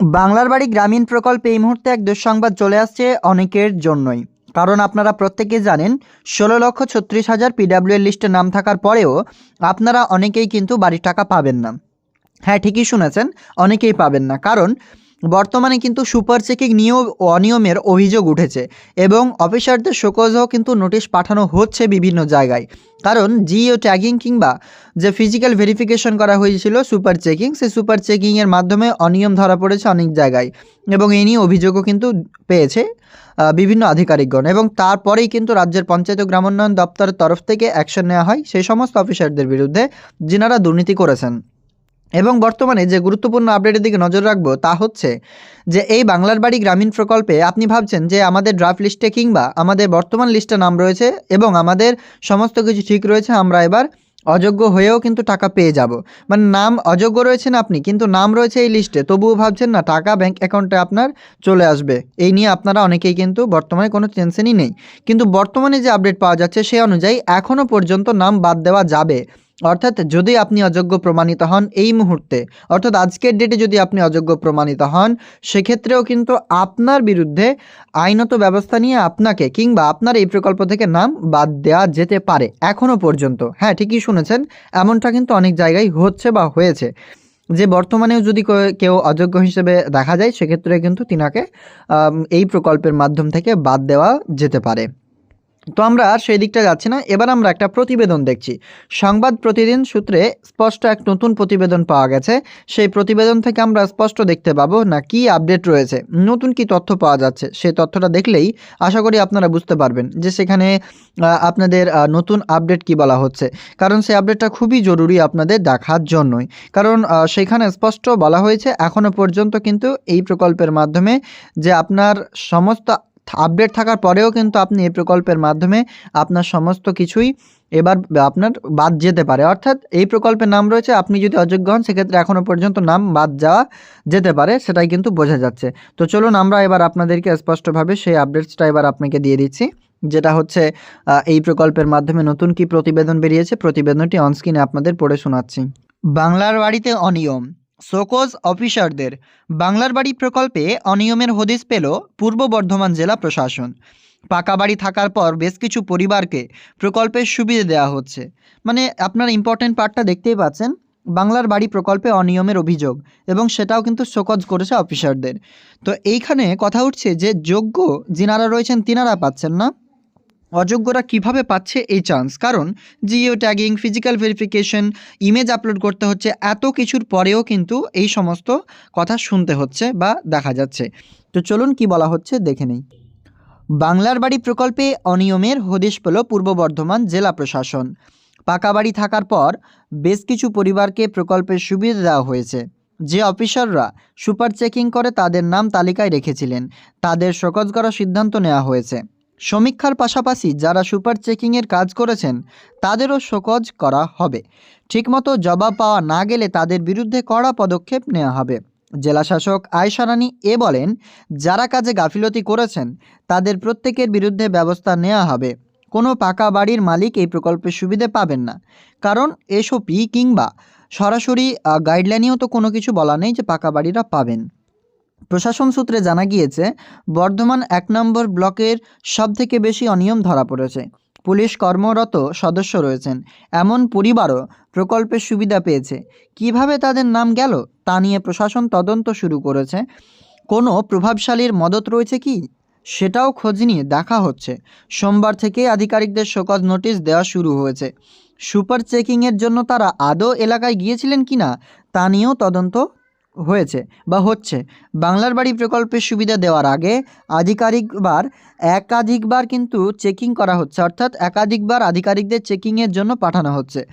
বাংলার বাড়ি গ্রামীণ প্রকল্পে এই মুহূর্তে এক দুঃসংবাদ চলে আসছে অনেকের জন্যই। কারণ আপনারা প্রত্যেকে জানেন, ষোলো লক্ষ ছত্রিশ হাজার পিডাব্লিউ এর লিস্টে নাম থাকার পরেও আপনারা অনেকেই কিন্তু বাড়ির টাকা পাবেন না। হ্যাঁ ঠিকই শুনেছেন, অনেকেই পাবেন না। কারণ বর্তমানে কিন্তু সুপার চেকিং নিয়েও অনিয়মের অভিযোগ উঠেছে এবং অফিসারদের শোকজও কিন্তু নোটিশ পাঠানো হচ্ছে বিভিন্ন জায়গায়। কারণ জিও ট্যাগিং কিংবা যে ফিজিক্যাল ভেরিফিকেশন করা হয়েছিল সুপার চেকিং, সেই সুপার চেকিংয়ের মাধ্যমে অনিয়ম ধরা পড়েছে অনেক জায়গায় এবং এই নিয়ে অভিযোগও কিন্তু পেয়েছে বিভিন্ন আধিকারিকগণ এবং তারপরেই কিন্তু রাজ্যের পঞ্চায়েত গ্রামোন্নয়ন দপ্তরের তরফ থেকে অ্যাকশন নেওয়া হয়। সেই সমস্ত অফিসারদের বিরুদ্ধে যিনারা দুর্নীতি করেছেন। এবং বর্তমানে যে গুরুত্বপূর্ণ আপডেটের দিকে নজর রাখব তা হচ্ছে যে এই বাংলার বাড়ি গ্রামীণ প্রকল্পে আপনি ভাবছেন যে আমাদের ড্রাফট লিস্টে কিংবা আমাদের বর্তমান লিস্টে নাম রয়েছে এবং আমাদের সমস্ত কিছু ঠিক রয়েছে, আমরা এবার অযোগ্য হয়েও কিন্তু টাকা পেয়ে যাব। মানে নাম অযোগ্য রয়েছেন আপনি, কিন্তু নাম রয়েছে এই লিস্টে তবুও ভাবছেন না, টাকা ব্যাংক অ্যাকাউন্টে আপনার চলে আসবে। এই নিয়ে আপনারা অনেকেই কিন্তু বর্তমানে কোনো টেনশনই নেই। কিন্তু বর্তমানে যে আপডেট পাওয়া যাচ্ছে সেই অনুযায়ী এখনও পর্যন্ত নাম বাদ দেওয়া যাবে। অর্থাৎ যদি আপনি অযোগ্য প্রমাণিত হন এই মুহূর্তে, অর্থাৎ আজকের ডেটে যদি আপনি অযোগ্য প্রমাণিত হন, সেক্ষেত্রেও কিন্তু আপনার বিরুদ্ধে আইনত ব্যবস্থা নিয়ে আপনাকে কিংবা আপনার এই প্রকল্প থেকে নাম বাদ দেওয়া যেতে পারে এখনও পর্যন্ত। হ্যাঁ ঠিকই শুনেছেন, এমনটা কিন্তু অনেক জায়গায় হচ্ছে বা হয়েছে। যে বর্তমানেও যদি কেউ অযোগ্য হিসেবে দেখা যায়, সেক্ষেত্রে কিন্তু তিনাকে এই প্রকল্পের মাধ্যম থেকে বাদ দেওয়া যেতে পারে। তো আমরা আর সেই দিকটা যাচ্ছি না। এবার আমরা একটা প্রতিবেদন দেখছি। সংবাদ প্রতিদিন সূত্রে স্পষ্ট এক নতুন প্রতিবেদন পাওয়া গেছে। সেই প্রতিবেদন থেকে আমরা স্পষ্ট দেখতে পাবো না কি আপডেট রয়েছে, নতুন কি তথ্য পাওয়া যাচ্ছে। সেই তথ্যটা দেখলেই আশা করি আপনারা বুঝতে পারবেন যে সেখানে আপনাদের নতুন আপডেট কি বলা হচ্ছে। কারণ সেই আপডেটটা খুবই জরুরি আপনাদের দেখার জন্যই। কারণ সেখানে স্পষ্ট বলা হয়েছে এখনও পর্যন্ত কিন্তু এই প্রকল্পের মাধ্যমে যে আপনার সমস্ত আপডেট থাকার পরেও কিন্তু আপনি এই প্রকল্পের মাধ্যমে আপনার সমস্ত কিছুই এবার আপনার বাদ যেতে পারে। অর্থাৎ এই প্রকল্পের নাম রয়েছে, আপনি যদি অযোগ্য হন, সেক্ষেত্রে এখনও পর্যন্ত নাম বাদ যাওয়া যেতে পারে, সেটাই কিন্তু বোঝা যাচ্ছে। তো চলুন আমরা এবার আপনাদেরকে স্পষ্টভাবে সেই আপডেটসটা এবার আপনাকে দিয়ে দিচ্ছি, যেটা হচ্ছে এই প্রকল্পের মাধ্যমে নতুন কি প্রতিবেদন বেরিয়েছে, প্রতিবেদনটি অনস্ক্রিনে আপনাদের পড়ে শোনাচ্ছি। বাংলার বাড়িতে অনিয়ম। শোকজ অফিসারদের বাংলার বাড়ি প্রকল্পে অনিয়মের হদিস পেল পূর্ব বর্ধমান জেলা প্রশাসন। পাকা বাড়ি থাকার পর বেশ কিছু পরিবারকে প্রকল্পের সুবিধে দেওয়া হচ্ছে। মানে আপনার ইম্পর্টেন্ট পার্টটা দেখতেই পাচ্ছেন, বাংলার বাড়ি প্রকল্পে অনিয়মের অভিযোগ এবং সেটাও কিন্তু শোকজ করেছে অফিসারদের। তো এইখানে কথা উঠছে যে যোগ্য যিনারা রয়েছেন তিনারা পাচ্ছেন না। অযোগ্যরা কীভাবে পাচ্ছে এই চান্স কারণ geo tagging physical verification image upload করতে হচ্ছে, এত কিছুর পরেও কিন্তু এই সমস্ত কথা শুনতে হচ্ছে বা দেখা যাচ্ছে। তো চলুন কি বলা হচ্ছে দেখে নেই। বাংলার বাড়ি প্রকল্পে অনিয়মের হদিশ পেল পূর্ব বর্ধমান জেলা প্রশাসন। পাকা বাড়ি থাকার পর বেশ কিছু পরিবারকে প্রকল্পের সুবিধা দেওয়া হয়েছে। যে অফিসাররা সুপার চেকিং করে তাদের নাম তালিকায় রেখেছিলেন, তাদের শোকজ করার সিদ্ধান্ত নেওয়া হয়েছে। সমীক্ষার পাশাপাশি যারা সুপার চেকিংয়ের কাজ করেছেন, তাদেরও শোকজ করা হবে। ঠিকমতো জবাব পাওয়া না গেলে তাদের বিরুদ্ধে কড়া পদক্ষেপ নেওয়া হবে। জেলাশাসক আয়শা রানী এ বলেন, যারা কাজে গাফিলতি করেছেন, তাদের প্রত্যেকের বিরুদ্ধে ব্যবস্থা নেওয়া হবে। কোনো পাকা বাড়ির মালিক এই প্রকল্পের সুবিধে পাবেন না। কারণ এসওপি কিংবা সরাসরি গাইডলাইনেও তো কোনো কিছু বলা নেই যে পাকা বাড়িরা পাবেন। প্রশাসন সূত্রে জানা গিয়েছে, বর্ধমান এক নম্বর ব্লকের সবথেকে বেশি অনিয়ম ধরা পড়েছে। পুলিশ কর্মরত সদস্য রয়েছেন। এমন পরিবারও প্রকল্পের সুবিধা পেয়েছে। কীভাবে তাদের নাম গেল, তা নিয়ে প্রশাসন তদন্ত শুরু করেছে। কোনো প্রভাবশালীর মদত রয়েছে কি? সেটাও খোঁজ নিয়ে দেখা হচ্ছে। সোমবার থেকে আধিকারিকদের শোকজ নোটিশ দেওয়া শুরু হয়েছে। সুপার চেকিংয়ের জন্য তারা আদৌ এলাকায় গিয়েছিলেন কিনা, তা নিয়েও তদন্ত হয়েছে বা হচ্ছে। বাংলার বাড়ি প্রকল্পের সুবিধা দেওয়ার আগে আধিকারিকবার, একাধিকবার কিন্তু চেকিং করা হচ্ছে। অর্থাৎ একাধিকবার আধিকারিকদের চেকিংয়ের জন্য পাঠানো হচ্ছে।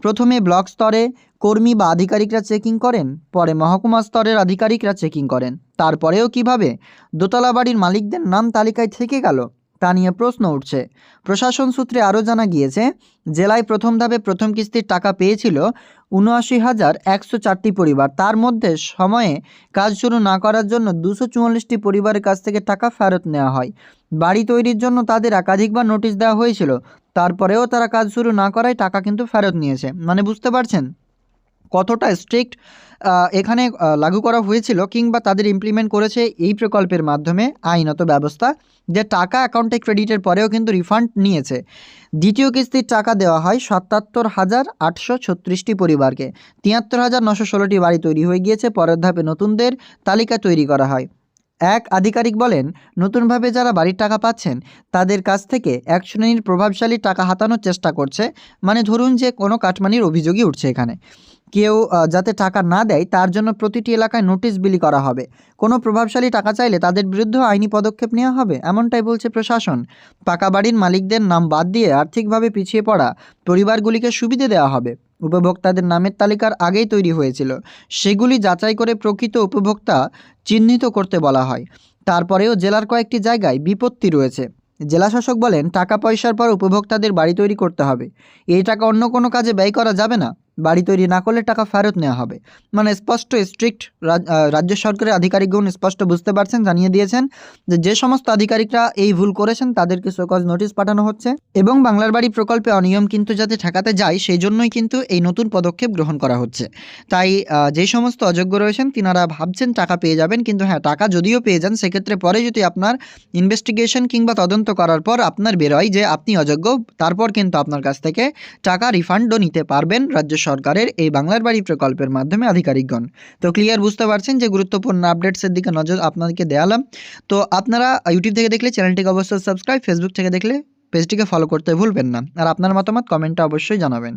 প্রথমে ব্লক স্তরে কর্মী বা আধিকারিকরা চেকিং করেন, পরে মহকুমা স্তরের আধিকারিকরা চেকিং করেন। তারপরেও কীভাবে? দোতলা বাড়ির মালিকদের নাম তালিকায় থেকে গেল? তা নিয়ে প্রশ্ন উঠছে। প্রশাসন সূত্রে আরও জানা গিয়েছে, জেলায় প্রথম ধাপে প্রথম কিস্তির টাকা পেয়েছিল উনআশি হাজার একশো চারটি পরিবার। তার মধ্যে সময়ে কাজ শুরু না করার জন্য দুশো চুয়াল্লিশটি পরিবারের কাছ থেকে টাকা ফেরত নেওয়া হয়। বাড়ি তৈরির জন্য তাদের একাধিকবার নোটিশ দেওয়া হয়েছিল। তারপরেও তারা কাজ শুরু না করায় টাকা কিন্তু ফেরত নিয়েছে। মানে বুঝতে পারছেন? কতটা স্ট্রিক্ট এখানে লাগু করা হয়েছিল কিংবা তাদের ইমপ্লিমেন্ট করেছে এই প্রকল্পের মাধ্যমে আইনত ব্যবস্থা যে টাকা অ্যাকাউন্টে ক্রেডিটের পরেও কিন্তু রিফান্ড নিয়েছে। দ্বিতীয় কিস্তির টাকা দেওয়া হয় সাতাত্তর হাজার আটশো ছত্রিশটি পরিবারকে। তিয়াত্তর হাজার নশো ষোলোটি বাড়ি তৈরি হয়ে গিয়েছে, পরের ধাপে নতুনদের তালিকা তৈরি করা হয়। এক আধিকারিক বলেন, নতুনভাবে যারা বাড়ির টাকা পাচ্ছেন, তাদের কাছ থেকে এক শ্রেণির প্রভাবশালী টাকা হাতানোর চেষ্টা করছে। মানে ধরুন যে কোনো কাটমানির অভিযোগই উঠছে এখানে। কেউ যাতে টাকা না দেয়, তার জন্য প্রতিটি এলাকায় নোটিশ বিলি করা হবে। কোনো প্রভাবশালী টাকা চাইলে তাদের বিরুদ্ধেও আইনি পদক্ষেপ নেওয়া হবে, এমনটাই বলছে প্রশাসন। পাকা বাড়ির মালিকদের নাম বাদ দিয়ে আর্থিকভাবে পিছিয়ে পড়া পরিবারগুলিকে সুবিধে দেওয়া হবে। উপভোক্তাদের নামের তালিকার আগেই তৈরি হয়েছিল। সেগুলি যাচাই করে প্রকৃত উপভোক্তা চিহ্নিত করতে বলা হয়। তারপরেও জেলার কয়েকটি জায়গায় বিপত্তি রয়েছে। জেলাশাসক বলেন, টাকা পয়সার পর উপভোক্তাদের বাড়ি তৈরি করতে হবে। এই টাকা অন্য কোনো কাজে ব্যয় করা যাবে না। বাড়ি তৈরি না করলে টাকা ফেরত নেওয়া হবে। মানে স্পষ্ট স্ট্রিক্ট রাজ্য সরকারের আধিকারিকগণ স্পষ্ট বুঝতে পারছেন, জানিয়ে দিয়েছেন যে যে সমস্ত আধিকারিকরা এই ভুল করেছেন তাদেরকে শোকজ নোটিশ পাঠানো হচ্ছে এবং বাংলার বাড়ি প্রকল্পে অনিয়ম কিন্তু যাতে ঠেকাতে যায় সেই জন্যই কিন্তু এই নতুন পদক্ষেপ গ্রহণ করা হচ্ছে। তাই যে সমস্ত অযোগ্য রয়েছেন তিনারা ভাবছেন টাকা পেয়ে যাবেন কিন্তু হ্যাঁ টাকা যদিও পেয়ে যান সেক্ষেত্রে পরে যদি আপনার ইনভেস্টিগেশন কিংবা তদন্ত করার পর আপনার বেরোয় যে আপনি অযোগ্য, তারপর কিন্তু আপনার কাছ থেকে টাকা রিফান্ডও নিতে পারবেন রাজ্য সরকারের এই বাংলার বাড়ি প্রকল্পের মাধ্যমে আধিকারিকগণ। তো ক্লিয়ার বুঝতে পারছেন যে গুরুত্বপূর্ণ আপডেটসের দিকে নজর আপনাদেরকে দেওয়ালাম তো আপনারা ইউটিউব থেকে দেখলে চ্যানেলটিকে অবশ্যই সাবস্ক্রাইব ফেসবুক থেকে দেখলে পেজটিকে ফলো করতে ভুলবেন না। আর আপনার মতামত কমেন্টে অবশ্যই জানাবেন।